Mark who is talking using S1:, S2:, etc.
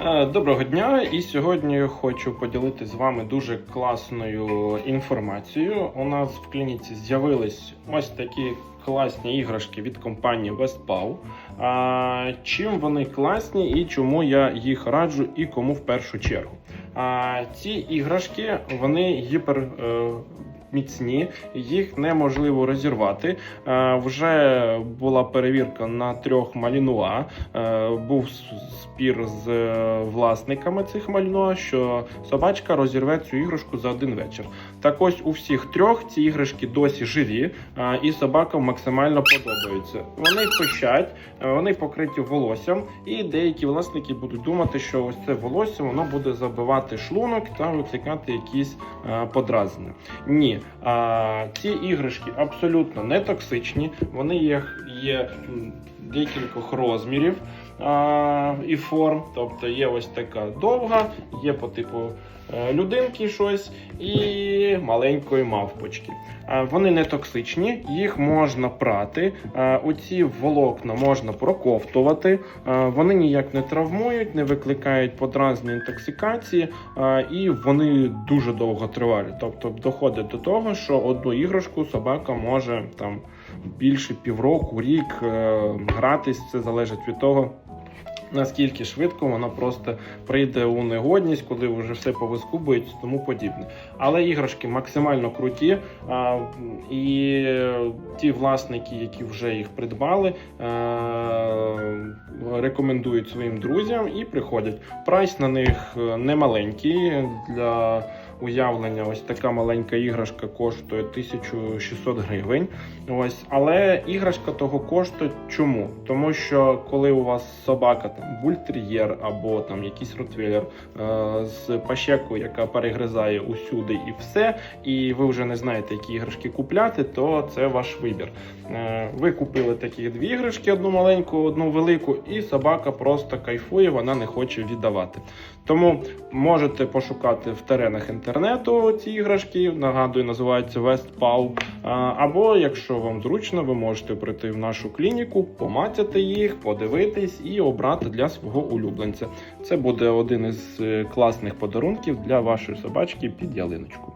S1: Е, Доброго дня! І сьогодні хочу поділитися з вами дуже класною інформацією. У нас в клініці з'явились ось такі класні іграшки від компанії Westpaw. Чим вони класні і чому я їх раджу і кому в першу чергу. А, ці іграшки вони гіпер. Міцні, їх неможливо розірвати. Е, вже була перевірка на трьох малінуа. Е, був спір з е, власниками цих малінуа, що собачка розірве цю іграшку за один вечір. Так ось у всіх трьох ці іграшки досі живі, і собакам максимально подобаються. Вони пищать, вони покриті волоссям, і деякі власники будуть думати, що ось це волосся воно буде забивати шлунок та викликати якісь подразнення. Ні, а, ці іграшки абсолютно не токсичні. Вони є, є декількох розмірів а, і форм. Тобто є ось така довга, є по типу е, людинки щось і маленької мавпочки. А, Вони не токсичні, їх можна прати. А, Оці волокна можна проковтувати. А, Вони ніяк не травмують, не викликають подразні інтоксикації, а, і вони дуже довго тривалі. Тобто доходить до того, що одну іграшку собака може там більше півроку, рік е, гратись. Це залежить від того. Наскільки швидко вона просто прийде у негодність, коли вже все повискубують тому подібне. Але іграшки максимально круті, а, і ті власники, які вже їх придбали, е, рекомендують своїм друзям і приходять. Прайс на них немаленький для уявлення. Ось така маленька іграшка коштує 1600 гривень. Ось, але іграшка того коштує чому? Тому що коли у вас собака там бультер'єр або там якийсь ротвейлер е, з пащекою, яка перегризає усюди і все, і ви вже не знаєте, які іграшки купляти, то це ваш вибір. Е, ви купили такі дві іграшки: одну маленьку, одну велику, і собака просто кайфує, вона не хоче віддавати. Тому можете пошукати в теренах інтернету ці іграшки. Нагадую, називаються. А, Або, якщо вам зручно, ви можете прийти в нашу клініку, помацяти їх, подивитись і обрати для свого улюбленця. Це буде один із е, класних подарунків для вашої собачки під ялиночку.